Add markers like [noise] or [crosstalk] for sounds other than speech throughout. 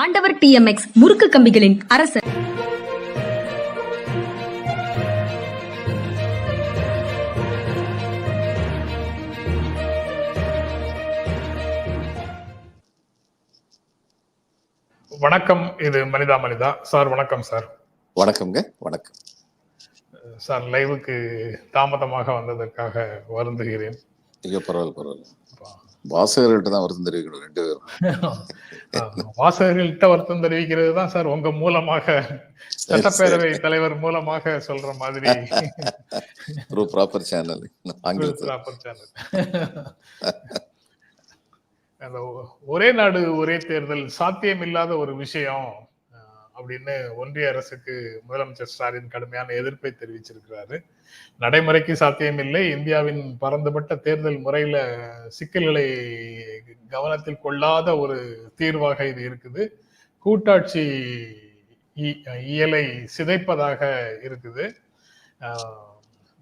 ஆண்டவர் டிஎம்எக்ஸ் முறுக்கு கம்பிகளின் அரசர். வணக்கம் இது மனிதா மனிதா. சார் வணக்கம் சார். வணக்கம்ங்க வணக்கம். சார் லைவுக்கு தாமதமாக வந்ததற்காக வருந்துகிறேன். ஐயோ பரவாயில்ல பரவாயில்ல. வாசகர்கள்ட்ட தான் வருத்தம் தெரிவிக்கணும் ரெண்டு பேரும். வாசகர்கள்ட்ட வருத்தம் தெரிவிக்கிறது தான் சார் உங்க மூலமாக சட்டப்பேரவை தலைவர் மூலமாக சொல்ற மாதிரி. ஒரு ப்ராப்பர் சேனல் proper channel. அந்த ஒரே நாடு ஒரே தேர்தல் சாத்தியமில்லாத ஒரு விஷயம். அப்படின்னு ஒன்றிய அரசுக்கு முதலமைச்சர் ஸ்டாலின் கடுமையான எதிர்ப்பை தெரிவிச்சிருக்கிறாரு. நடைமுறைக்கு சாத்தியமில்லை. இந்தியாவின் பரந்துபட்ட தேர்தல் முறையில சிக்கல்களை கவனத்தில் கொள்ளாத ஒரு தீர்வாக இது இருக்குது. கூட்டாட்சி இ- இயலை சிதைப்பதாக இருக்குது.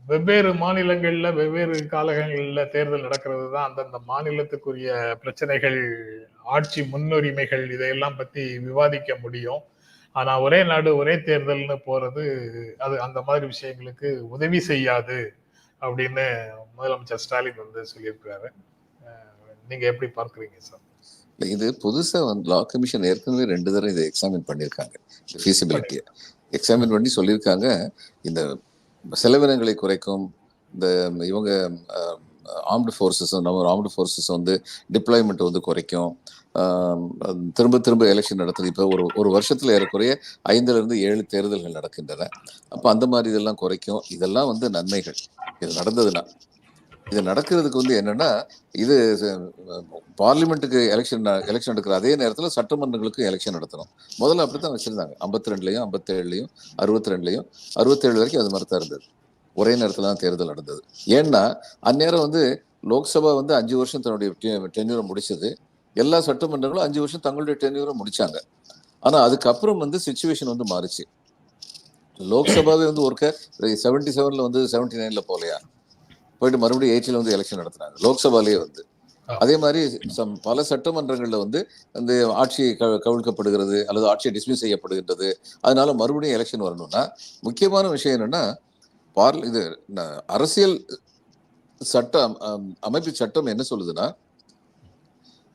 வெவ்வேறு மாநிலங்கள்ல வெவ்வேறு காலகங்களில் தேர்தல் நடக்கிறது தான் அந்தந்த மாநிலத்துக்குரிய பிரச்சனைகள் ஆட்சி முன்னுரிமைகள் இதையெல்லாம் பத்தி விவாதிக்க முடியும். ஆனா ஒரே நாடு ஒரே தேர்தல்னு போறது அது அந்த மாதிரி விஷயங்களுக்கு உதவி செய்யாது அப்படின்னு முதலமைச்சர் ஸ்டாலின் வந்து சொல்லியிருக்கிறாரு. நீங்க எப்படி பார்க்கறீங்க சார்? இது புதுசா வந்து லா கமிஷன் ஏற்கனவே ரெண்டு தடவை இதை எக்ஸாமின் பண்ணியிருக்காங்க. ஃபீசிபிலிட்டியை எக்ஸாமின் பண்ணி சொல்லியிருக்காங்க. இந்த செலவினங்களை குறைக்கும் இந்த இவங்க ஆர்ம்டு ஃபோர்ஸஸ் நம்ம ஆர்ம்டு ஃபோர்ஸஸ் வந்து டிப்ளாய்மெண்ட் வந்து குறைக்கும். திரும்ப திரும்ப எலெக்ஷன் நடத்துது இப்போ ஒரு ஒரு வருஷத்தில் ஏறக்குறைய ஐந்துலேருந்து ஏழு தேர்தல்கள் நடக்கின்றன. அப்போ அந்த மாதிரி இதெல்லாம் குறைக்கும். இதெல்லாம் வந்து நன்மைகள். இது நடந்ததுன்னா. இது நடக்கிறதுக்கு வந்து என்னன்னா இது பார்லிமெண்ட்டுக்கு எலெக்ஷன் எலெக்ஷன் நடக்கிற அதே நேரத்தில் சட்டமன்றங்களுக்கும் எலெக்ஷன் நடத்தணும். முதல்ல அப்படி தான் வச்சிருந்தாங்க. ஐம்பத்தி ரெண்டுலையும் ஐம்பத்தேழுலையும் அறுபத்தி ரெண்டுலையும் அறுபத்தேழு வரைக்கும் அது மாதிரி தான் இருந்தது. ஒரே நேரத்தில் தான் தேர்தல் நடந்தது. ஏன்னா அந்நேரம் வந்து லோக்சபா வந்து அஞ்சு வருஷம் தன்னுடைய டென்யூரை முடிச்சது. எல்லா சட்டமன்றங்களும் அஞ்சு வருஷம் தங்களுடைய டென்யூரை முடிச்சாங்க. ஆனா அதுக்கப்புறம் வந்து சுச்சுவேஷன் வந்து மாறுச்சு. லோக்சபாவே வந்து ஒருக்க செவன்டி செவன்ல வந்து செவன்டி நைன்ல போலையா போயிட்டு மறுபடியும் எயிட்டில வந்து எலெக்ஷன் நடத்துனாங்க. லோக்சபாலேயே வந்து. அதே மாதிரி சம் பல சட்டமன்றங்கள்ல வந்து அந்த ஆட்சி க- கவிழ்க்கப்படுகிறது அல்லது ஆட்சி டிஸ்மிஸ் செய்யப்படுகின்றது. அதனால மறுபடியும் எலெக்ஷன் வரணும்னா முக்கியமான விஷயம் என்னன்னா பார்ல இது அரசியல் சட்டம் அமைப்பு சட்டம் என்ன சொல்லுதுன்னா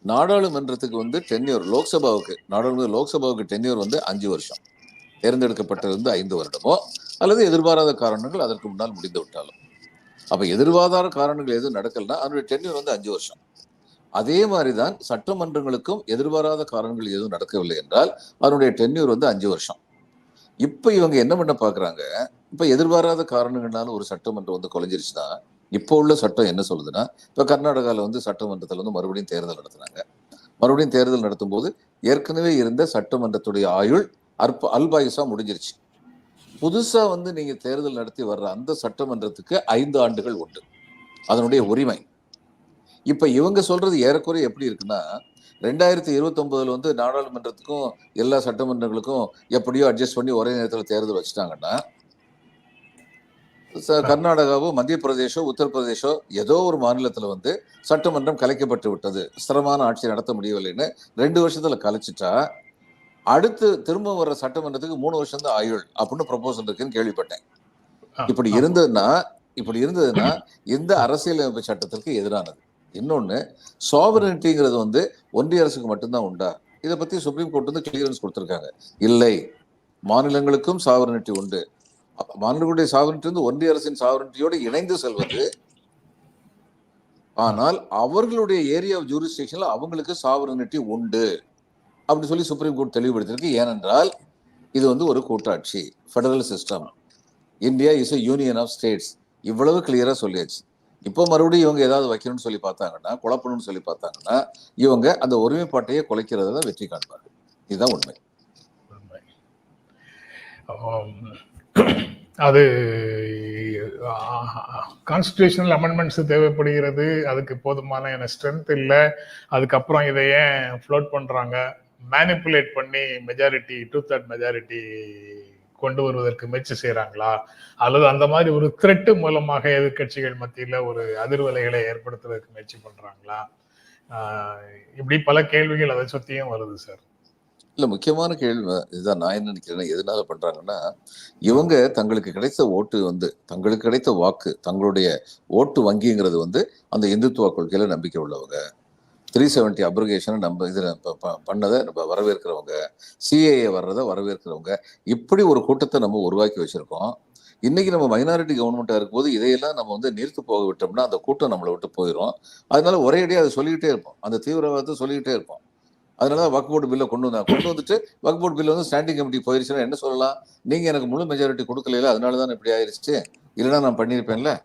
நாடாளுமன்றத்துக்கு வந்து டென்யூர் லோக்சபாவுக்கு நாடாளுமன்ற லோக்சபாவுக்கு டென்யூர் வந்து அஞ்சு வருஷம். தேர்ந்தெடுக்கப்பட்டிருந்து ஐந்து வருடமோ அல்லது எதிர்பாராத காரணங்கள் அதற்கு முன்னால் முடிந்து விட்டாலும். அப்போ எதிர்பாராத காரணங்கள் எதுவும் நடக்கலைன்னா அதனுடைய டென்யூர் வந்து அஞ்சு வருஷம். அதே மாதிரி தான் சட்டமன்றங்களுக்கும் எதிர்பாராத காரணங்கள் எதுவும் நடக்கவில்லை என்றால் அதனுடைய டென்யூர் வந்து அஞ்சு வருஷம். இப்போ இவங்க என்ன பண்ண பார்க்குறாங்க இப்ப எதிர்பாராத காரணங்கள்னால ஒரு சட்டமன்றம் வந்து குலைஞ்சிருச்சுன்னா இப்போ உள்ள சட்டம் என்ன சொல்லுதுன்னா இப்ப கர்நாடகால வந்து சட்டமன்றத்துல வந்து மறுபடியும் தேர்தல் நடத்துனாங்க மறுபடியும் தேர்தல் நடத்தும் போது ஏற்கனவே இருந்த சட்டமன்றத்துடைய ஆயுள் அற்ப அல்பாயுசா முடிஞ்சிருச்சு. புதுசா வந்து நீங்க தேர்தல் நடத்தி வர்ற அந்த சட்டமன்றத்துக்கு ஐந்து ஆண்டுகள் உண்டு. அதனுடைய உரிமை. இப்ப இவங்க சொல்றது ஏறக்குறைய எப்படி இருக்குன்னா ரெண்டாயிரத்தி இருபத்தி ஒன்பதுல வந்து நாடாளுமன்றத்துக்கும் எல்லா சட்டமன்றங்களுக்கும் எப்படியோ அட்ஜஸ்ட் பண்ணி ஒரே நேரத்தில் தேர்தல் வச்சுட்டாங்கன்னா கர்நாடகாவோ மத்திய பிரதேசோ உத்தரப்பிரதேசோ ஏதோ ஒரு மாநிலத்துல வந்து சட்டமன்றம் கலைக்கப்பட்டு விட்டது. ஸ்திரமான ஆட்சி நடத்த முடியவில்லைன்னு ரெண்டு வருஷத்துல கலைச்சிட்டா அடுத்து திரும்ப வர்ற சட்டமன்றத்துக்கு மூணு வருஷம் தான் ஆயுள் அப்படின்னு ப்ரொபோசல் இருக்குன்னு கேள்விப்பட்டேன். இப்படி இருந்ததுன்னா இப்படி இருந்ததுன்னா இந்த அரசியலமைப்பு சட்டத்திற்கு எதிரானது. இன்னொன்னு சாவரனிட்டிங்கிறது வந்து ஒன்றிய அரசுக்கு மட்டும்தான் உண்டா? இதை பத்தி சுப்ரீம் கோர்ட் வந்து கிளியரன்ஸ் கொடுத்திருக்காங்க. இல்லை மாநிலங்களுக்கும் சாவரனிட்டி உண்டு. மாநிலங்களுடைய சாவரனிட்டி வந்து ஒன்றிய அரசின் சாவரனிட்டியோடு இணைந்து செல்வது. ஆனால் அவர்களுடைய ஏரியா ஆஃப் ஜூரிஸ்டிக்ஷன்ல அவங்களுக்கு சாவரனிட்டி உண்டு. அப்படின்னு சொல்லி சுப்ரீம் கோர்ட் தெளிவுபடுத்தியிருக்கு. ஏனென்றால் இது வந்து ஒரு கூட்டாட்சி federal system India is a union of states இவ்வளவு கிளியரா சொல்லியாச்சு. இப்போ மறுபடியும் இவங்க ஏதாவது வைக்கணும்னு சொல்லி பார்த்தாங்கன்னா குழப்பணும்னு சொல்லி பார்த்தாங்கன்னா இவங்க அந்த ஒருமைப்பாட்டையே குலைக்கிறத வெற்றி காண்பார்கள். இதுதான் உண்மை. அது கான்ஸ்டியூஷனல் அமெண்ட்மெண்ட்ஸ் தேவைப்படுகிறது. அதுக்கு போதுமான என ஸ்ட்ரென்த் இல்லை. அதுக்கப்புறம் இதை ஏன் ஃப்ளோட் பண்ணுறாங்க மேனிப்புலேட் பண்ணி மெஜாரிட்டி டூ தேர்ட் மெஜாரிட்டி கொண்டு வருவதற்கு முயற்சி செய்கிறாங்களா அல்லது அந்த மாதிரி ஒரு த்ரெட்டு மூலமாக எதிர்க்கட்சிகள் மத்தியில் ஒரு அதிர்வலைகளை ஏற்படுத்துறதுக்கு முயற்சி பண்ணுறாங்களா இப்படி பல கேள்விகள் அதை சுத்தியும் வருது சார் இல்லை முக்கியமான கேள்வி இதுதான். நான் என்ன நினைக்கிறேன்னா எதனால பண்றாங்கன்னா இவங்க தங்களுக்கு கிடைத்த ஓட்டு வந்து தங்களுக்கு கிடைத்த வாக்கு தங்களுடைய ஓட்டு வங்கிங்கிறது வந்து அந்த இந்துத்துவ கொள்கையில் நம்பிக்கை உள்ளவங்க. த்ரீ செவன்ட்டி அப்ரிகேஷனை நம்ம இதில் பண்ணதை நம்ம வரவேற்கிறவங்க சிஏஏ வர்றதை வரவேற்கிறவங்க இப்படி ஒரு கூட்டத்தை நம்ம உருவாக்கி வச்சுருக்கோம். இன்னைக்கு நம்ம மைனாரிட்டி கவர்மெண்ட்டாக இருக்கும்போது இதையெல்லாம் நம்ம வந்து நிறுத்து போக விட்டோம்னா அந்த கூட்டம் நம்மளை விட்டு போயிடும் அதனால ஒரேடியாக அதை சொல்லிக்கிட்டே இருப்போம். அந்த தீவிரவாதத்தை சொல்லிக்கிட்டே இருப்போம். அதனால தான் வக் போர்டு பில்லை கொண்டு வந்தாங்க. கொண்டு வந்துட்டு வக் போர்டு பில் வந்து ஸ்டாண்டிங் கமிட்டி போயிருச்சுன்னா என்ன சொல்லலாம்? நீங்க எனக்கு முழு மெஜாரிட்டி கொடுக்கல அதனால தான் இப்படி ஆயிடுச்சு இல்லைன்னா நான் பண்ணியிருப்பேன்ல?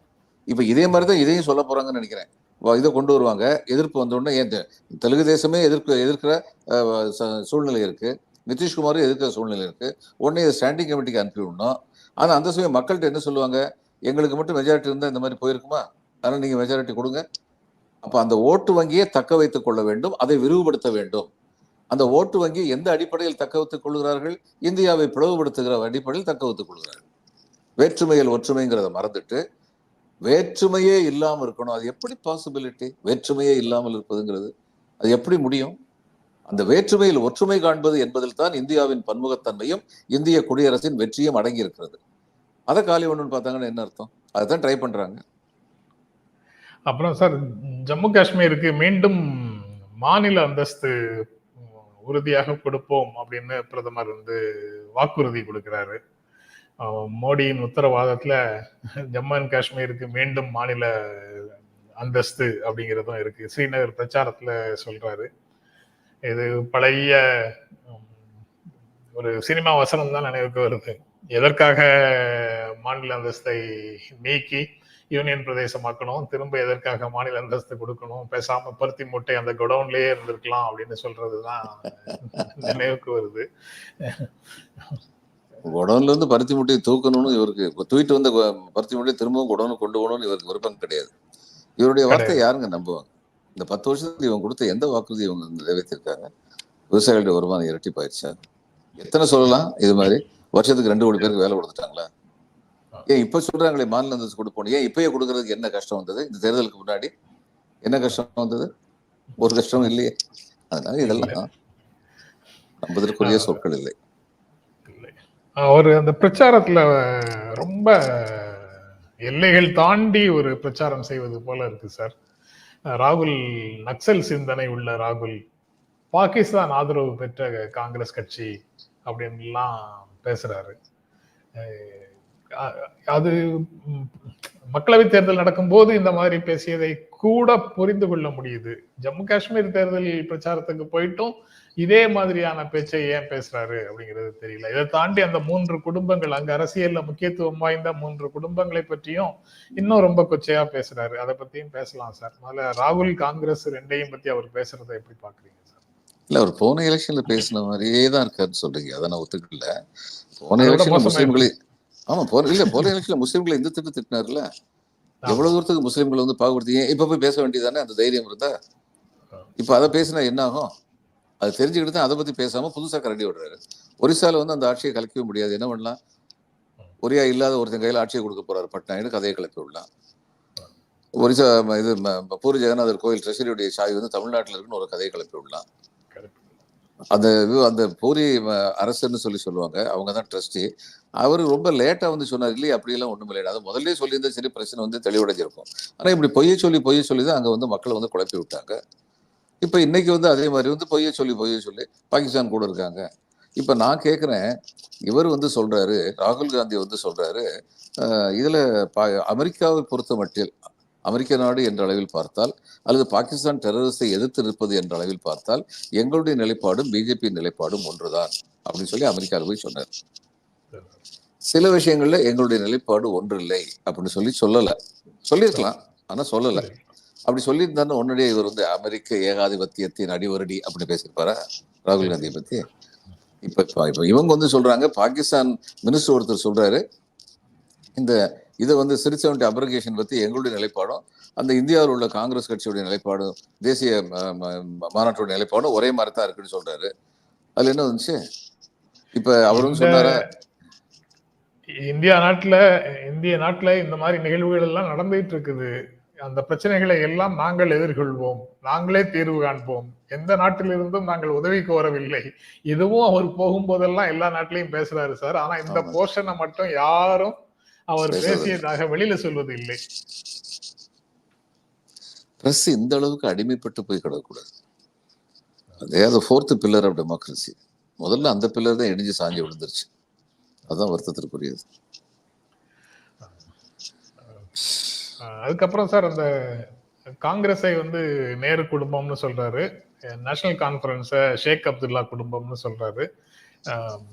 இப்போ இதே மாதிரி தான் இதையும் சொல்ல போறாங்கன்னு நினைக்கிறேன். இதை கொண்டு வருவாங்க. எதிர்ப்பு வந்தோடனே ஏன் தெ- தெலுங்கு தேசமே எதிர்ப்பு எதிர்க்கிற சூழ்நிலை இருக்கு. நிதிஷ்குமாரும் எதிர்க்கிற சூழ்நிலை இருக்கு. உடனே இதை ஸ்டாண்டிங் கமிட்டிக்கு அனுப்பிவிடணும் ஆனால் ஆனா அந்த சமயம் மக்கள்கிட்ட என்ன சொல்லுவாங்க? எங்களுக்கு மட்டும் மெஜாரிட்டி இருந்தா இந்த மாதிரி போயிருக்குமா? அதனால நீங்க மெஜாரிட்டி கொடுங்க. அப்போ அந்த ஓட்டு வங்கியை தக்க வைத்துக் கொள்ள வேண்டும். அதை விரிவுபடுத்த வேண்டும். அந்த ஓட்டு வங்கி எந்த அடிப்படையில் தக்க வைத்துக் கொள்கிறார்கள்? இந்தியாவை பிளவுபடுத்துகிற அடிப்படையில் தக்க வைத்துக் கொள்கிறார்கள். வேற்றுமையில் ஒற்றுமைங்கிறத மறந்துட்டு வேற்றுமையே இல்லாமல் இருக்கணும். அது எப்படி பாசிபிலிட்டி வேற்றுமையே இல்லாமல் இருப்பதுங்கிறது அது எப்படி முடியும்? அந்த வேற்றுமையில் ஒற்றுமை காண்பது என்பதில் தான் இந்தியாவின் பன்முகத்தன்மையும் இந்திய குடியரசின் வெற்றியும் அடங்கி இருக்கிறது அதை காலி ஒன்றுன்னு பார்த்தாங்கன்னா என்ன அர்த்தம்? அதுதான் ட்ரை பண்றாங்க. அப்புறம் சார் ஜம்மு காஷ்மீருக்கு மீண்டும் மாநில அந்தஸ்து உறுதியாக கொடுப்போம் அப்படின்னு பிரதமர் வந்து வாக்குறுதி கொடுக்கிறாரு. மோடியின் உத்தரவாதத்துல ஜம்மு அண்ட் காஷ்மீருக்கு மீண்டும் மாநில அந்தஸ்து அப்படிங்கிறதும் இருக்கு. ஸ்ரீநகர் பிரச்சாரத்துல சொல்றாரு. இது பழைய ஒரு சினிமா வசனம் தான் நினைவுக்கு வருது. எதற்காக மாநில அந்தஸ்தை நீக்கி யூனியன் பிரதேசமாக்கணும் திரும்ப எதற்காக மாநில அந்தஸ்து கொடுக்கணும் பேசாம பருத்தி மூட்டை அந்த குடவுன்லயே இருந்திருக்கலாம் அப்படின்னு சொல்றதுதான் [laughs] நினைவுக்கு வருது. குடோன்ல இருந்து பருத்தி மூட்டையை தூக்கணும்னு இவருக்கு தூக்கிட்டு வந்த பருத்தி மூட்டையை திரும்பவும் குடோனுக்கு கொண்டு போகணும்னு இவருக்கு விருப்பம் கிடையாது. இவருடைய வார்த்தை யாருங்க நம்புவாங்க? இந்த பத்து வருஷத்துக்கு இவங்க கொடுத்த எந்த வாக்குறுதி இவங்க நிறைவேற்றிருக்காங்க? விவசாயிகளுடைய வருமானம் இரட்டிப்பாயிருச்சா? எத்தனை சொல்லலாம் இது மாதிரி? வருஷத்துக்கு ரெண்டு கோடி பேருக்கு வேலை கொடுத்துட்டாங்களா? ஏன் இப்ப சொல்றாங்களே மாநில அந்தஸ்து கொடுப்போம் ஏன் இப்பயே கொடுக்கறதுக்கு என்ன கஷ்டம் வந்தது? இந்த தேர்தலுக்கு முன்னாடி என்ன கஷ்டம் வந்தது? ஒரு கஷ்டம் இல்லையே. அதனால இதெல்லாம் நம்பதற்குரிய சொற்கள் இல்லை. அவர் அந்த பிரச்சாரத்துல ரொம்ப எல்லைகள் தாண்டி ஒரு பிரச்சாரம் செய்வது போல இருக்கு சார். ராகுல் நக்சல் சிந்தனை உள்ள ராகுல் பாகிஸ்தான் ஆதரவு பெற்ற காங்கிரஸ் கட்சி அப்படின்லாம் பேசுறாரு. அது ம், மக்களவைத் தேர்தல் நடக்கும்போது இந்த மாதிரி பேசியதை கூட புரிந்து கொள்ள முடியுது. ஜம்மு காஷ்மீர் தேர்தல் பிரச்சாரத்துக்கு போயிட்டும் இதே மாதிரியான பேச்சை ஏன் பேசுறாரு அப்படிங்கிறது தெரியல. இதை தாண்டி அந்த மூன்று குடும்பங்கள் அங்க அரசியல்ல முக்கியத்துவம் வாய்ந்த மூன்று குடும்பங்களை பற்றியும் இன்னும் ரொம்ப கொச்சையா பேசுறாரு. அதை பத்தியும் பேசலாம் சார். முதல்ல ராகுல் காங்கிரஸ் ரெண்டையும் பத்தி அவர் பேசுறதை எப்படி பாக்குறீங்க சார்? இல்ல அவர் போன எலெக்ஷன்ல பேசின மாதிரியே தான் இருக்காருன்னு சொல்றீங்க. அதை நான் ஒத்துக்கல. போன மோசமா முஸ்லீம்களை ஆமா போன இல்ல போன எலெக்ஷன்ல முஸ்லீம்களை இந்த திட்டு திட்டினார்ல? எவ்வளவு தூரத்துக்கு முஸ்லீம்களை வந்து பாகுபடுத்தீங்க? இப்ப போய் பேச வேண்டியதானே அந்த தைரியம் இருந்தா? இப்ப அதை பேசினா என்ன ஆகும்? அது தெரிஞ்சுக்கிட்டு தான் அதை பத்தி பேசாம புதுசா கரண்டி விடுறாரு ஒரிசால வந்து அந்த ஆட்சியை கலைக்கவே முடியாது. என்ன பண்ணலாம்? ஒரியா இல்லாத ஒருத்தன் கையில ஆட்சியை கொடுக்க போறாரு பட்னாயின்னு கதையை கிளப்பி விடலாம். ஒரிசா இது பூரி ஜெகநாதர் கோயில் ட்ரெஷரியுடைய சாய் வந்து தமிழ்நாட்டுல இருக்குன்னு ஒரு கதையை கிளப்பி விடலாம். அந்த இது அந்த பூரி அரசன்னு சொல்லி சொல்லுவாங்க. அவங்க தான் ட்ரஸ்டி. அவர் ரொம்ப லேட்டா வந்து சொன்னார் இல்லையே அப்படியெல்லாம் ஒண்ணும் இல்லை அது முதல்ல சொல்லியிருந்தா சரி பிரச்சனை வந்து தெளிவடைஞ்சிருக்கும். ஆனா இப்படி பொய்ய சொல்லி பொய்ய சொல்லி தான் அங்க வந்து மக்களை வந்து குழப்பி விட்டாங்க. இப்ப இன்னைக்கு வந்து அதே மாதிரி வந்து பொய்ய சொல்லி பொய்ய சொல்லி பாகிஸ்தான் கூட இருக்காங்க. இப்ப நான் கேக்குறேன் இவர் வந்து சொல்றாரு ராகுல் காந்தி வந்து சொல்றாரு இதில் இதுல பா- அமெரிக்காவை பொறுத்த மட்டில் அமெரிக்க நாடு என்ற அளவில் பார்த்தால் அல்லது பாகிஸ்தான் டெரரிஸ்டை எதிர்த்து நிற்பது என்ற அளவில் பார்த்தால் எங்களுடைய நிலைப்பாடும் பிஜேபி நிலைப்பாடும் ஒன்றுதான் அப்படின்னு சொல்லி அமெரிக்காவில் போய் சொன்னார். சில விஷயங்கள்ல எங்களுடைய நிலைப்பாடு ஒன்றில்லை அப்படின்னு சொல்லி சொல்லல. சொல்லியிருக்கலாம் ஆனா சொல்லல. அப்படி சொல்லியிருந்தாருன்னா உடனடியே இவர் வந்து அமெரிக்க ஏகாதிபத்தியத்தின் அடிவரடி அப்படின்னு பேசியிருப்பாரா? ராகுல் காந்தியை பத்தி? இப்ப இப்ப இப்ப இவங்க வந்து சொல்றாங்க பாகிஸ்தான் மினிஸ்டர் ஒருத்தர் சொல்றாரு இந்த இதை வந்து சிறிசவன்டி அப்ரிகேஷன் பத்தி எங்களுடைய நிலைப்பாடும் அந்த இந்தியாவில் உள்ள காங்கிரஸ் கட்சியுடைய நிலைப்பாடும் தேசிய மாநாட்டோட நிலைப்பாடும் ஒரே மாதிரி தான் இருக்குன்னு சொல்றாரு. அதுல என்ன வந்துச்சு? இப்ப அவரும் சொன்னாரா? இந்தியா நாட்டுல இந்திய நாட்டுல இந்த மாதிரி நிகழ்வுகள் எல்லாம் நடந்துட்டு இருக்குது. அந்த பிரச்சனைகளை எல்லாம் நாங்கள் எதிர்கொள்வோம். நாங்களே தீர்வு காண்போம். எந்த நாட்டிலிருந்தும் நாங்கள் உதவி கோரவில்லை. இதுவும் அவர் போகும்போதெல்லாம் எல்லா நாட்டிலையும் பேசுறாரு சார். ஆனா இந்த. போர்ஷனை மட்டும் யாரும் அவர். பேசியதாக வெளியில சொல்வது இல்லை. பிரஸ் இந்த அளவுக்கு அடிமைப்பட்டு போய் கிடக்கக்கூடாது. அதே அது ஃபோர்த்து பில்லர் ஆஃப் டெமோக்ரஸி முதல்ல அந்த பில்லர் தான் இடிஞ்சு சாஞ்சு விழுந்துருச்சு. அதான் வருத்தத்திற்குரியது. அதுக்கப்புறம் சார் அந்த காங்கிரஸை வந்து நேரு குடும்பம்னு சொல்றாரு. நேஷனல் கான்ஃபரன்ஸை ஷேக் அப்துல்லா குடும்பம்னு சொல்றாரு.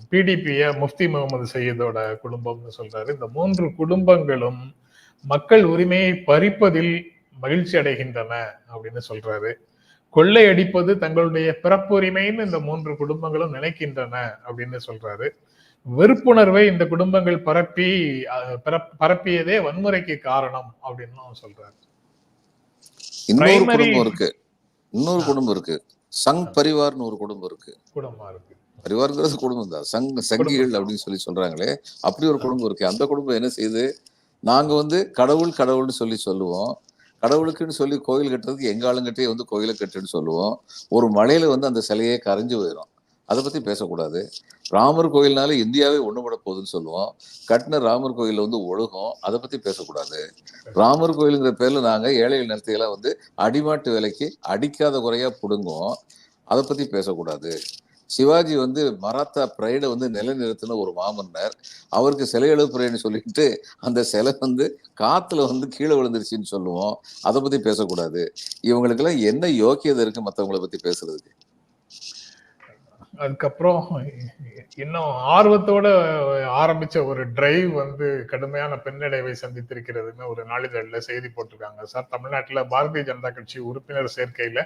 பிடிபிய முஃப்தி முகமது சையதோட குடும்பம்னு சொல்றாரு. இந்த மூன்று குடும்பங்களும் மக்கள் உரிமையை பறிப்பதில் மகிழ்ச்சி அடைகின்றன அப்படின்னு சொல்றாரு. கொள்ளையடிப்பது தங்களுடைய பிறப்புரிமைன்னு இந்த மூன்று குடும்பங்களும் நினைக்கின்றன அப்படின்னு சொல்றாரு. வெறுப்புணர்வை இந்த குடும்பங்கள் பரப்பி பரப்பியதே வன்முறைக்கு காரணம் அப்படின்னு சொல்றாரு. இன்னொரு குடும்பம் இருக்கு. இன்னொரு குடும்பம் இருக்கு. சங் பரிவார்னு ஒரு குடும்பம் இருக்கு. குடும்பமா இருக்கு. பரிவார்ங்கிறது குடும்பம் தான். சங் சங்கிகள் அப்படின்னு சொல்லி சொல்றாங்களே அப்படி ஒரு குடும்பம் இருக்கு. அந்த குடும்பம் என்ன செய்யுது நாங்க வந்து கடவுள் கடவுள்னு சொல்லி சொல்லுவோம். கடவுளுக்குன்னு சொல்லி கோயில் கட்டுறதுக்கு எங்க ஆளுங்கிட்டே வந்து கோயிலை கட்டுன்னு சொல்லுவோம். ஒரு மலையில வந்து அந்த சிலையே கரைஞ்சு போயிடும் அதை பத்தி பேசக்கூடாது. ராமர் கோயில்னால இந்தியாவே ஒண்ணுபட போகுதுன்னு சொல்லுவோம். கட்டின ராமர் கோயில்ல வந்து ஒழுகும். அதை பத்தி பேசக்கூடாது. ராமர் கோயிலுங்கிற பேர்ல நாங்க ஏழைகள் நிலத்தையெல்லாம் வந்து அடிமாட்டு விலைக்கு அடிக்காத குறையா புடுங்குவோம். அதை பத்தி பேசக்கூடாது. சிவாஜி வந்து மராத்தா பிரைடை வந்து நிலைநிறுத்தின ஒரு மாமன்னர். அவருக்கு சிலை எழுப்புறேன்னு சொல்லிட்டு அந்த சிலை வந்து காத்துல வந்து கீழே விழுந்துருச்சுன்னு சொல்லுவோம். அதை பத்தி பேசக்கூடாது. இவங்களுக்கெல்லாம் என்ன யோக்கியதை இருக்கு மற்றவங்களை பத்தி பேசுறதுக்கு? அதுக்கப்புறம் இன்னும் ஆர்வத்தோட ஆரம்பிச்ச ஒரு டிரைவ் வந்து கடுமையான பின்னடைவை சந்தித்திருக்கிறதுன்னு ஒரு நாளிதழில் செய்தி போட்டிருக்காங்க. சார் தமிழ்நாட்டுல பாரதிய ஜனதா கட்சி உறுப்பினர் சேர்க்கையில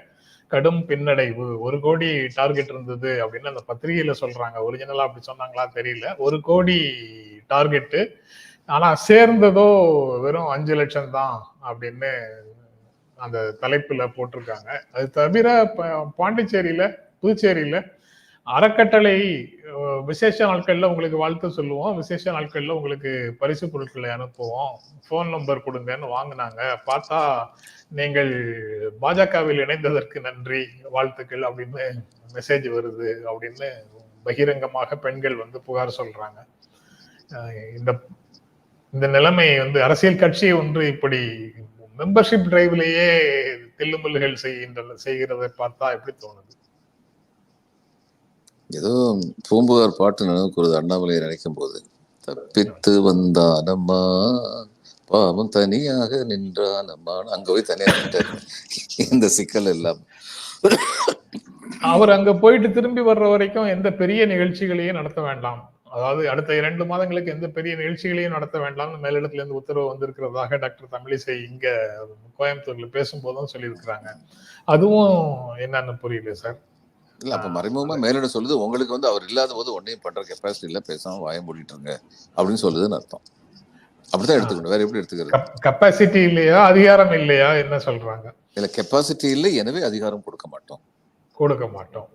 கடும் பின்னடைவு. ஒரு கோடி டார்கெட் இருந்தது அப்படின்னு அந்த பத்திரிகையில சொல்றாங்க. ஒரிஜினலா அப்படி சொன்னாங்களா தெரியல. ஒரு கோடி டார்கெட்டு ஆனா சேர்ந்ததோ வெறும் அஞ்சு லட்சம் தான் அப்படின்னு அந்த தலைப்புல போட்டிருக்காங்க. அது தவிர பாண்டிச்சேரியில புதுச்சேரியில அறக்கட்டளை விசேஷ நாட்கள்ல உங்களுக்கு வாழ்த்து சொல்லுவோம். விசேஷ நாட்கள்ல உங்களுக்கு பரிசு பொருட்களை அனுப்புவோம். ஃபோன் நம்பர் கொடுங்கன்னு வாங்கினாங்க. பார்த்தா நீங்கள் பாஜகவில் இணைந்ததற்கு நன்றி வாழ்த்துக்கள் அப்படின்னு மெசேஜ் வருது அப்படின்னு பகிரங்கமாக பெண்கள் வந்து புகார் சொல்றாங்க. இந்த இந்த நிலைமை வந்து அரசியல் கட்சி ஒன்று இப்படி மெம்பர்ஷிப் டிரைவ்லயே தில்லுமுல்லுகள் செய்கின்ற செய்கிறதை பார்த்தா எப்படி தோணுது? ஏதோ பூம்புகார் பாட்டு நினைவுக்கு வருது அண்ணாமலையை நினைக்கும் போது தப்பித்து வந்தானம்மா பாவம் தனியாக நின்றானம்மா. அங்க போய் தனியாக நின்றாரு இந்த சிக்கல் எல்லாம். அவர் அங்க போயிட்டு திரும்பி வர்ற வரைக்கும் எந்த பெரிய நிகழ்ச்சிகளையும் நடத்த வேண்டாம். அதாவது அடுத்த இரண்டு மாதங்களுக்கு எந்த பெரிய நிகழ்ச்சிகளையும் நடத்த வேண்டாம்னு மேலிடத்துல இருந்து உத்தரவு வந்திருக்கிறதாக டாக்டர் தமிழிசை இங்க கோயம்புத்தூர்ல பேசும்போதும் சொல்லியிருக்கிறாங்க. அதுவும் என்னன்னு புரியல சார். இல்ல அப்ப மறைமுகமா மேலிட சொல்லுது உங்களுக்கு வந்து அவர் இல்லாத போது ஒன்னையும் பண்ற கெப்பாசிட்டி இல்ல பேசாம வாயம் மூடிட்டுருங்க அப்படின்னு சொல்லுதுன்னு அர்த்தம். அப்படித்தான் எடுத்துக்கணும். வேற எப்படி எடுத்துக்கிறது? கெப்பாசிட்டி இல்லையா அதிகாரம் இல்லையா என்ன சொல்றாங்க? இல்ல கெப்பாசிட்டி இல்லை எனவே அதிகாரம் கொடுக்க மாட்டோம். கொடுக்க மாட்டோம்.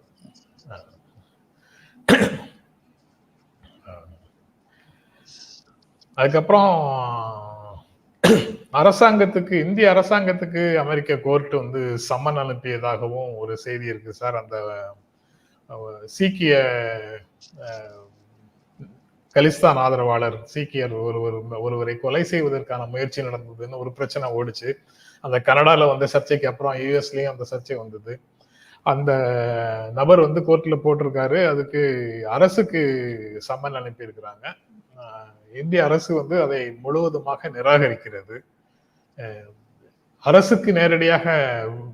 அதுக்கப்புறம் அரசாங்கத்துக்கு இந்திய அரசாங்கத்துக்கு அமெரிக்க கோர்ட் வந்து சம்மன் அனுப்பியதாகவும் ஒரு செய்தி இருக்கு சார். அந்த சீக்கிய கலிஸ்தான் ஆதரவாளர் சீக்கியர் ஒருவர் ஒருவரை கொலை செய்வதற்கான முயற்சி நடந்ததுன்னு ஒரு பிரச்சனை ஓடிச்சு. அந்த கனடால வந்த சர்ச்சைக்கு அப்புறம் யூஎஸ்லயும் அந்த சர்ச்சை வந்தது. அந்த நபர் வந்து கோர்ட்ல போட்டிருக்காரு. அதுக்கு அரசுக்கு சம்மன் அனுப்பியிருக்கிறாங்க. இந்திய அரசு வந்து அதை முழுவதுமாக நிராகரிக்கிறது. அரசுக்கு நேரடியாக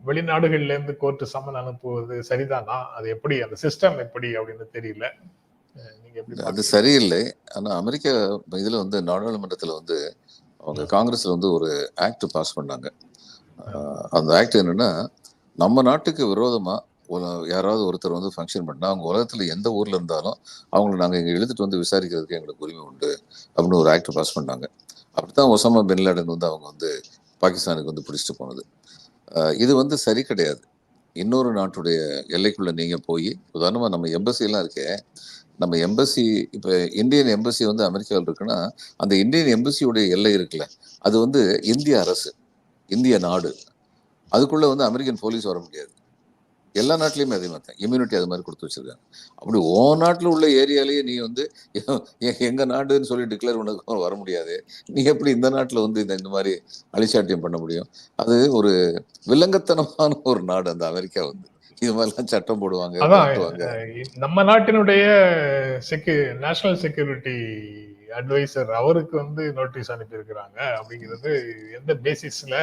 வெளிநாடுகள்ல இருந்து கோர்ட்டு சம்மன் அனுப்புவது சரிதானா? அது எப்படி அந்த சிஸ்டம் எப்படி அப்படின்னு தெரியல. அது? சரியில்லை. ஆனா அமெரிக்க இதுல வந்து நாடாளுமன்றத்துல வந்து அவங்க காங்கிரஸ்ல வந்து ஒரு ஆக்ட் பாஸ் பண்ணாங்க. அந்த ஆக்ட் என்னன்னா நம்ம நாட்டுக்கு விரோதமா ஒரு- யாராவது ஒருத்தர் வந்து ஃபங்க்ஷன் பண்ணா அவங்க உலகத்துல எந்த ஊர்ல இருந்தாலும் அவங்கள நாங்க இங்க இழுத்துட்டு வந்து விசாரிக்கிறதுக்கு எங்களுக்கு உரிமை உண்டு அப்படின்னு ஒரு ஆக்ட் பாஸ் பண்ணாங்க. அப்படித்தான் ஒசாமா பின் லேடன் வந்து அவங்க வந்து பாகிஸ்தானுக்கு வந்து பிடிச்சிட்டு போனது. இது வந்து சரி கிடையாது. இன்னொரு நாட்டுடைய எல்லைக்குள்ளே நீங்கள் போய் உதாரணமாக நம்ம எம்பசிலாம் இருக்கே நம்ம எம்பசி இப்போ இந்தியன் எம்பசி வந்து அமெரிக்காவில் இருக்குன்னா அந்த இந்தியன் எம்பசியுடைய எல்லை இருக்குல்ல அது வந்து இந்திய அரசு இந்திய நாடு. அதுக்குள்ளே வந்து அமெரிக்கன் போலீஸ் வர முடியாது. எல்லா நாட்டிலையுமே அதே மாதிரி தான் இம்யூனிட்டி அது மாதிரி கொடுத்து வச்சிருக்காங்க. அப்படி ஓ நாட்டில் உள்ள ஏரியாலேயே நீ வந்து எ- எங்க நாடுன்னு சொல்லி டிக்ளேர் பண்ணதுக்கு வர முடியாது. நீ எப்படி இந்த நாட்டில் வந்து இந்த இந்த மாதிரி அழிச்சாட்டியம் பண்ண முடியும்? அது ஒரு வில்லங்கத்தனமான ஒரு நாடு அந்த அமெரிக்கா வந்து. இது மாதிரிலாம் சட்டம் போடுவாங்க நம்ம நாட்டினுடைய செக்யூ நேஷனல் செக்யூரிட்டி அட்வைசர் அவருக்கு வந்து நோட்டீஸ் அனுப்பியிருக்கிறாங்க அப்படிங்கிறது எந்த பேசிஸ்ல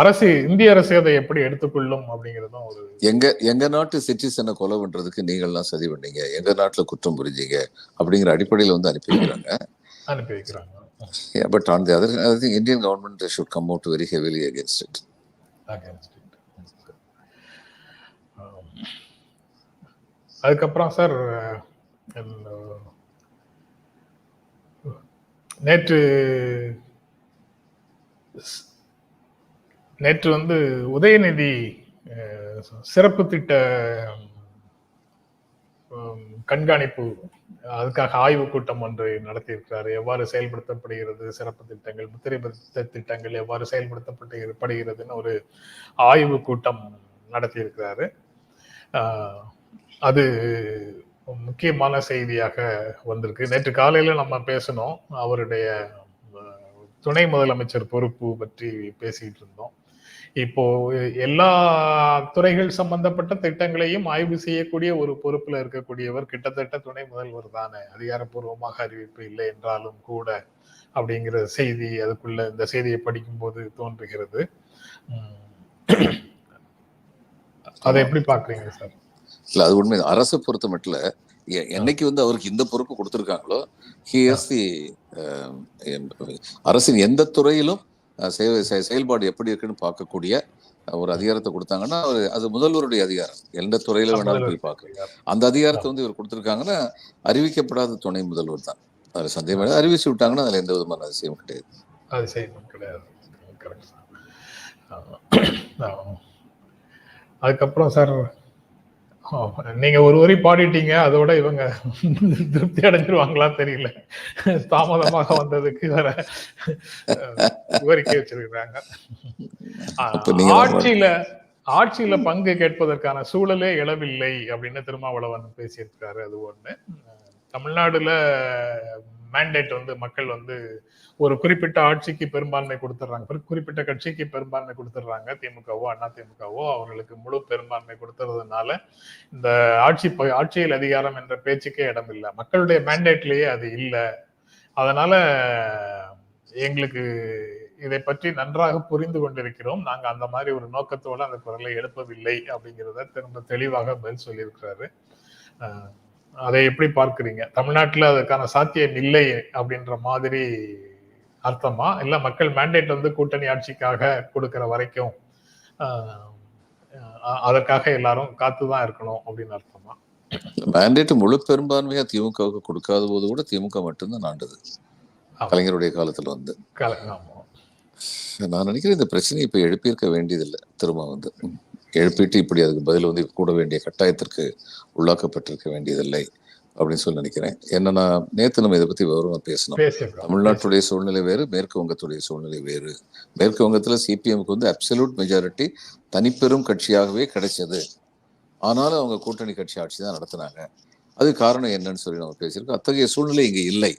அரசு இந்திய அரசு அதை எப்படி எடுத்துக்கொள்ளும் அப்படிங்கிறதும் ஒரு எங்க எங்க நாட்டு சிட்டிசனை கொலை பண்றதுக்கு நீங்கள்லாம் சதி பண்ணீங்க. எங்க நாட்டுல குற்றம் புரிஞ்சீங்க அப்படிங்கிற அடிப்படையில வந்து அனுப்பி வைக்கிறாங்க. அனுப்பி வைக்கிறாங்க. But on the other I think Indian government should come out very heavily against it. அதுக்கப்புறம் சார் நேற்று நேற்று வந்து உதயநிதி சிறப்பு திட்ட கண்காணிப்பு அதுக்காக ஆய்வு கூட்டம் ஒன்று நடத்தியிருக்கிறார். எவ்வாறு செயல்படுத்தப்படுகிறது? சிறப்பு திட்டங்கள் முத்திரை பதித்த திட்டங்கள் எவ்வாறு செயல்படுத்தப்பட்டு படுகிறதுன்னு ஒரு ஆய்வு கூட்டம் நடத்தியிருக்கிறாரு. அது முக்கியமான செய்தியாக வந்திருக்கு. நேற்று காலையில நம்ம பேசணும் அவருடைய துணை முதலமைச்சர் பொறுப்பு பற்றி பேசிட்டு இருந்தோம். இப்போ எல்லா துறைகள் சம்பந்தப்பட்ட திட்டங்களையும் ஆய்வு செய்யக்கூடிய ஒரு பொறுப்புல இருக்கக்கூடியவர் கிட்டத்தட்ட துணை முதல்வர் தானே. அதிகாரப்பூர்வமாக அறிவிப்பு இல்லை என்றாலும் கூட அப்படிங்கிற செய்தி அதுக்குள்ள இந்த செய்தியை படிக்கும்போது தோன்றுகிறது. அதை எப்படி பாக்குறீங்க சார்? இல்ல அது உண்மை அரசை பொறுத்த மட்டும் என்னைக்கு வந்து அவருக்கு இந்த பொறுப்பு கொடுத்துருக்காங்களோ ஹியர்ஸ் தி அரசின் எந்த துறையிலும் அஹ், செய- செய- செயல்பாடு எப்படி இருக்குன்னு பார்க்கக்கூடிய ஒரு அதிகாரத்தை கொடுத்தாங்கன்னா அவர் அது முதல்வருடைய அதிகாரம். எந்த துறையில வேணாலும் போய் பார்க்கலாம். அந்த அதிகாரத்தை வந்து இவர் கொடுத்துருக்காங்கன்னா அறிவிக்கப்படாத துணை முதல்வர் தான். அது சந்தேகம். அறிவிச்சு விட்டாங்கன்னா அதுல எந்த விதமான அதிசயம் கிடையாது. அது செய்யணும் கிடையாது அதுக்கப்புறம் சார் நீங்க ஒரு வரி பாடிட்டீங்க அதோட இவங்க திருப்தி அடைஞ்சிருவாங்களா தெரியல. தாமதமாக வந்ததுக்கு வேற அஹ், கோரிக்கை வச்சிருக்கிறாங்க. ஆட்சியில ஆட்சியில பங்கு கேட்பதற்கான சூழலே எழவில்லை அப்படின்னு திருமாவளவன் பேசியிருக்காரு அது ஒண்ணு. தமிழ்நாடுல மேண்டேட் வந்து மக்கள் வந்து ஒரு குறிப்பிட்ட ஆட்சிக்கு பெரும்பான்மை கொடுத்துட்றாங்க. குறிப்பிட்ட கட்சிக்கு பெரும்பான்மை கொடுத்துட்றாங்க. திமுகவோ அண்ணா திமுகவோ அவர்களுக்கு முழு பெரும்பான்மை கொடுத்துறதுனால இந்த ஆட்சி ப- ஆட்சியில் அதிகாரம் என்ற பேச்சுக்கே இடம் இல்லை மக்களுடைய மேண்டேட்லேயே அது இல்லை. அதனால எங்களுக்கு இதை பற்றி நன்றாக புரிந்து கொண்டிருக்கிறோம். நாங்க அந்த மாதிரி ஒரு நோக்கத்தோட அந்த குரலை எழுப்பவில்லை அப்படிங்கிறத திரும்ப தெளிவாக பதில் சொல்லியிருக்கிறாரு. அதை எப்படி பார்க்கிறீங்க? தமிழ்நாட்டுல அதுக்கான சாத்தியம் இல்லை அப்படின்ற மாதிரி அர்த்தமா? இல்ல மக்கள் மேண்டேட் வந்து கூட்டணி ஆட்சிக்காக கொடுக்கிற வரைக்கும் அதற்காக எல்லாரும் காத்துதான் இருக்கணும் அப்படின்னு அர்த்தமா? மேண்டேட் முழு பெரும்பான்மையா திமுகவுக்கு கொடுக்காத போது கூட திமுக மட்டும்தான் ஆண்டது. கலைஞருடைய காலத்துல வந்து. நான் நினைக்கிறேன் இந்த பிரச்சனையை இப்ப எழுப்பியிருக்க வேண்டியதில்லை திரும்ப வந்து. எழுப்பிட்டு இப்படி அதுக்கு பதில் வந்து கூட வேண்டிய கட்டாயத்திற்கு உள்ளாக்கப்பட்டிருக்க வேண்டியதில்லை அப்படின்னு சொல்லி நினைக்கிறேன். என்னன்னா நேத்து நம்ம இதை பத்தி விவரமா பேசணும் தமிழ்நாட்டுடைய சூழ்நிலை வேறு மேற்கு வங்கத்துடைய சூழ்நிலை வேறு. மேற்கு வங்கத்துல சிபிஎம்க்கு வந்து அப்சல்யூட் மெஜாரிட்டி தனிப்பெரும் கட்சியாகவே கிடைச்சது. ஆனாலும் அவங்க கூட்டணி கட்சி ஆட்சி தான் நடத்துனாங்க. அது காரணம் என்னன்னு சொல்லி நம்ம பேசியிருக்கோம். அத்தகைய சூழ்நிலை இங்க இல்லை.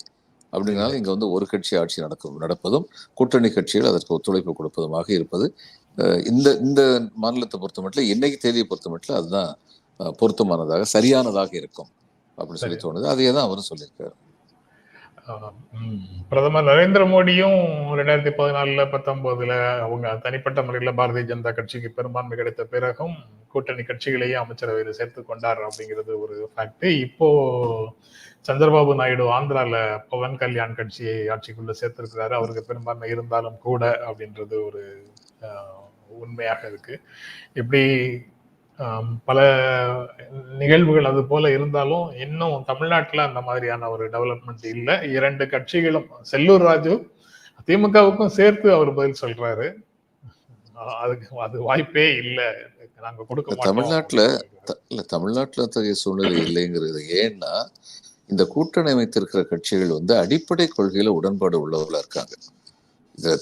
அப்படினால இங்க வந்து ஒரு கட்சி ஆட்சி நடக்கும் நடப்பதும் கூட்டணி கட்சிகள் அதற்கு ஒத்துழைப்பு கொடுப்பதுமாக இருப்பது இந்த இந்த மாநிலத்தை பொறுத்த மட்டும் இன்னைக்கு தேதியை பொறுத்த மட்டும் அதுதான் பொருத்தமானதாக சரியானதாக இருக்கும் அப்படின்னு சொல்லி. தோணுது. அதையே தான் அவரும் சொல்லியிருக்காரு. பிரதமர் நரேந்திர மோடியும் ரெண்டாயிரத்தி பதினாலுல பத்தொன்பதுல அவங்க தனிப்பட்ட முறையில பாரதிய ஜனதா கட்சிக்கு பெரும்பான்மை கிடைத்த பிறகும் கூட்டணி கட்சிகளையும் அமைச்சரவையில் சேர்த்து கொண்டார் அப்படிங்கிறது ஒரு ஃபேக்ட் இப்போ சந்திரபாபு நாயுடு ஆந்திரால பவன் கல்யாண் கட்சியை ஆட்சிக்குள்ள சேர்த்திருக்கிறாரு. அவருக்கு பெரும்பான்மை இருந்தாலும் கூட அப்படின்றது ஒரு உண்மையாக இருக்கு. இப்படி பல நிகழ்வுகள் அது போல இருந்தாலும் இன்னும் தமிழ்நாட்டுல அந்த மாதிரியான ஒரு டெவலப்மெண்ட் இல்ல. இரண்டு கட்சிகளும் செல்லூர் ராஜு திமுகவுக்கும் சேர்த்து அவர் பதில் சொல்றாரு. அதுக்கு அது வாய்ப்பே இல்ல. நாங்க கொடுக்க தமிழ்நாட்டுல இல்ல தமிழ்நாட்டுல அத்தகைய சூழ்நிலை இல்லைங்கிறது. ஏன்னா இந்த கூட்டணி அமைத்திருக்கிற கட்சிகள் வந்து அடிப்படை கொள்கையில உடன்பாடு உள்ளவர்களா இருக்காங்க.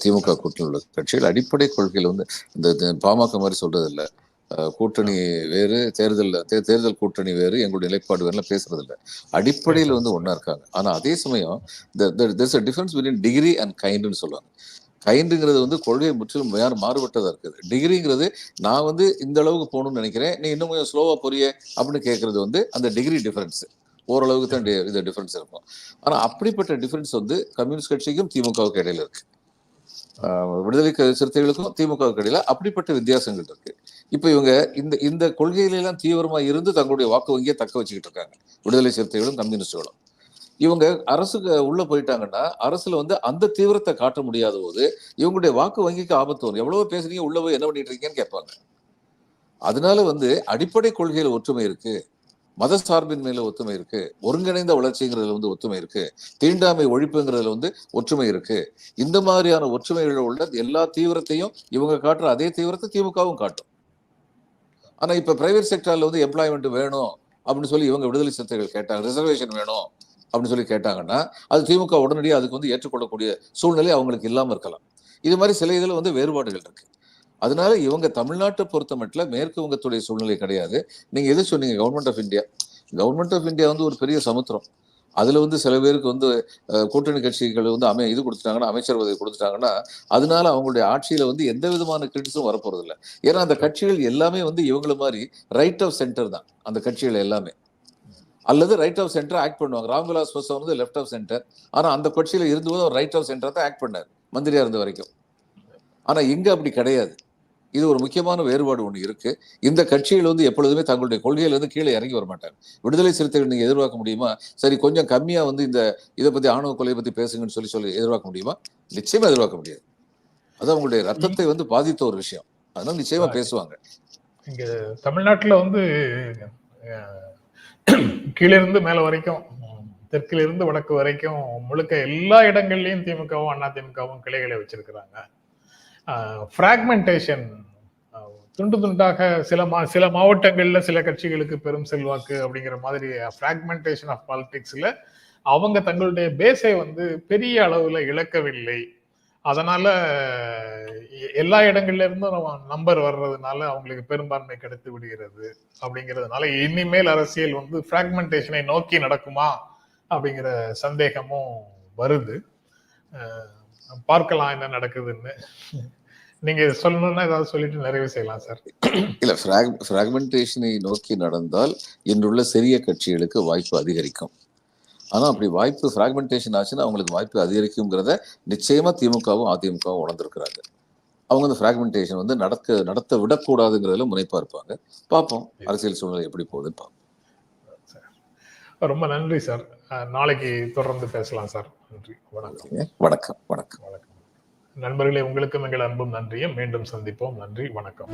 திமுக கூட்டணி உள்ள கட்சிகள் அடிப்படை கொள்கையில் வந்து இந்த பாமக மாதிரி சொல்றது இல்லை கூட்டணி வேறு தேர்தல் தே- தேர்தல் கூட்டணி வேறு எங்களுடைய நிலைப்பாடு வேறுலாம் பேசுறது இல்லை அடிப்படையில் வந்து ஒன்றா இருக்காங்க. ஆனால் அதே சமயம் there's a difference between degree and கைண்டுன்னு சொல்லுவாங்க. கைண்டுங்கிறது வந்து கொள்கை முற்றிலும் வேறு மாறுபட்டதாக இருக்குது. டிகிரிங்கிறது நான் வந்து இந்த அளவுக்கு போகணும்னு நினைக்கிறேன் நீ இன்னும் கொஞ்சம் ஸ்லோவாக புரிய அப்படின்னு கேட்கறது வந்து அந்த டிகிரி டிஃபரன்ஸ் ஓரளவுக்கு தான் இது டிஃபரன்ஸ் இருக்கும். ஆனால் அப்படிப்பட்ட டிஃபரன்ஸ் வந்து கம்யூனிஸ்ட் கட்சிக்கும் திமுகவுக்கு இடையில இருக்குது விடுதலை சிறுத்தைகளுக்கும் திமுகவுக்கு இடையில அப்படிப்பட்ட வித்தியாசங்கள் இருக்கு. இப்போ இவங்க இந்த இந்த கொள்கையிலெல்லாம் தீவிரமா இருந்து தங்களுடைய வாக்கு வங்கியை தக்க வச்சுக்கிட்டு இருக்காங்க. விடுதலை சிறுத்தைகளும் கம்யூனிஸ்டுகளும் இவங்க அரசுக்கு உள்ள போயிட்டாங்கன்னா அரசுல வந்து அந்த தீவிரத்தை காட்ட முடியாத போது இவங்களுடைய வாக்கு வங்கிக்கு ஆபத்து வரும். எவ்வளவோ பேசுறீங்க உள்ள போய் என்ன பண்ணிட்டு இருக்கீங்கன்னு கேட்பாங்க. அதனால வந்து அடிப்படை கொள்கையில ஒற்றுமை இருக்கு. மத சார்பின் மேல ஒத்துமை இருக்கு. ஒருங்கிணைந்த வளர்ச்சிங்கிறதுல வந்து ஒத்துமை இருக்கு. தீண்டாமை ஒழிப்புங்கிறதுல வந்து ஒற்றுமை இருக்கு. இந்த மாதிரியான ஒற்றுமைகள் உள்ள எல்லா தீவிரத்தையும் இவங்க காட்டுற அதே தீவிரத்தை திமுகவும் காட்டும். ஆனா இப்ப பிரைவேட் செக்டர்ல வந்து எம்ப்ளாய்மெண்ட் வேணும் அப்படின்னு சொல்லி இவங்க விடுதலை சிறுத்தைகள் கேட்டாங்க ரிசர்வேஷன் வேணும் அப்படின்னு சொல்லி கேட்டாங்கன்னா அது திமுக உடனடியாக அதுக்கு வந்து ஏற்றுக்கொள்ளக்கூடிய சூழ்நிலை அவங்களுக்கு இல்லாம இருக்கலாம். இது மாதிரி சில இதில் வந்து வேறுபாடுகள் இருக்கு. அதனால இவங்க தமிழ்நாட்டை பொறுத்த மட்டும் மேற்கு வங்கத்துடைய சூழ்நிலை கிடையாது. நீங்க எது சொன்னீங்க? Government of India government of India வந்து ஒரு பெரிய சமுத்திரம். அதுல வந்து சில பேருக்கு வந்து கூட்டணி கட்சிகள் வந்து அமை இது கொடுத்துட்டாங்கன்னா அமைச்சர் பதவி கொடுத்துட்டாங்கன்னா அதனால அவங்களுடைய ஆட்சியில வந்து எந்த விதமான கிரிட்டிஸும் வரப்போறது இல்லை ஏன்னா அந்த கட்சிகள் எல்லாமே வந்து இவங்கள மாதிரி ரைட் ஆஃப் சென்டர் தான். அந்த கட்சிகள் எல்லாமே. அல்லது ரைட் ஆஃப் சென்டர் ஆக்ட் பண்ணுவாங்க. ராம்விலாஸ் பாஸ்வான் வந்து லெஃப்ட் ஆஃப் சென்டர் ஆனா அந்த கட்சியில இருந்தபோது அவர் ரைட் ஆஃப் சென்டர் தான் ஆக்ட் பண்ணார். மந்திரியா இருந்த வரைக்கும். ஆனா இங்க அப்படி கிடையாது. இது ஒரு முக்கியமான வேறுபாடு ஒன்று இருக்கு. இந்த கட்சிகள் வந்து எப்பொழுதுமே தங்களுடைய கொள்கையில இருந்து கீழே இறங்கி வர மாட்டாங்க. விடுதலை சிறுத்தைகள் நீங்க எதிர்பார்க்க முடியுமா? சரி கொஞ்சம் கம்மியா வந்து இந்த இதை பத்தி ஆணவ கொலையை பத்தி பேசுங்கன்னு சொல்லி சொல்லி எதிர்பார்க்க முடியுமா? நிச்சயமா எதிர்பார்க்க முடியாது. அது அவங்களுடைய ரத்தத்தை வந்து பாதித்த ஒரு விஷயம். அதனால நிச்சயமா பேசுவாங்க. இங்க தமிழ்நாட்டுல வந்து அஹ், கீழிருந்து மேல வரைக்கும் தெற்கிலிருந்து வடக்கு வரைக்கும் முழுக்க எல்லா இடங்கள்லயும் திமுகவும் அண்ணா திமுகவும் கிளைகளை வச்சிருக்கிறாங்க. ஃப்ராக்மெண்டேஷன் துண்டு துண்டாக சில மா சில மாவட்டங்களில் சில கட்சிகளுக்கு பெரும் செல்வாக்கு அப்படிங்கிற மாதிரி ஃப்ராக்மெண்டேஷன் ஆஃப் பாலிடிக்ஸில் அவங்க தங்களுடைய பேஸை வந்து பெரிய அளவில் இழக்கவில்லை. அதனால எ- எல்லா இடங்கள்ல இருந்தும் நம்பர் வர்றதுனால அவங்களுக்கு பெரும்பான்மை கிடைத்து விடுகிறது அப்படிங்கிறதுனால இனிமேல் அரசியல் வந்து ஃப்ராக்மெண்டேஷனை நோக்கி நடக்குமா அப்படிங்கிற சந்தேகமும் வருது. பார்க்கலாம் என்ன நடக்குதுன்னு. நீங்க சொல்லணும்னா ஏதாவது சொல்லிட்டு நிறைவு செய்யலாம் சார். இல்ல பிராக்மெண்டேஷனை நோக்கி நடந்தால் இன்றுள்ள சிறிய கட்சிகளுக்கு வாய்ப்பு அதிகரிக்கும். ஆனா அப்படி வாய்ப்பு பிராக்மெண்டேஷன் ஆச்சுன்னா அவங்களுக்கு வாய்ப்பு அதிகரிக்குங்கிறத நிச்சயமா திமுகவும் அதிமுகவும் உணர்ந்திருக்கிறாங்க. அவங்க அந்த பிராக்மெண்டேஷன் வந்து நடக்க நடத்த விடக்கூடாதுங்கிறதுல முனைப்பா இருப்பாங்க. பார்ப்போம் அரசியல் சூழ்நிலை எப்படி போகுதுன்னு பார்ப்போம். ரொம்ப நன்றி சார். நாளைக்கு தொடர்ந்து பேசலாம் சார். நன்றி. வணக்கம். வணக்கம். வணக்கம். வணக்கம். நண்பர்களே உங்களுக்கும் எங்கள் அன்பும் நன்றியும். மீண்டும் சந்திப்போம். நன்றி. வணக்கம்.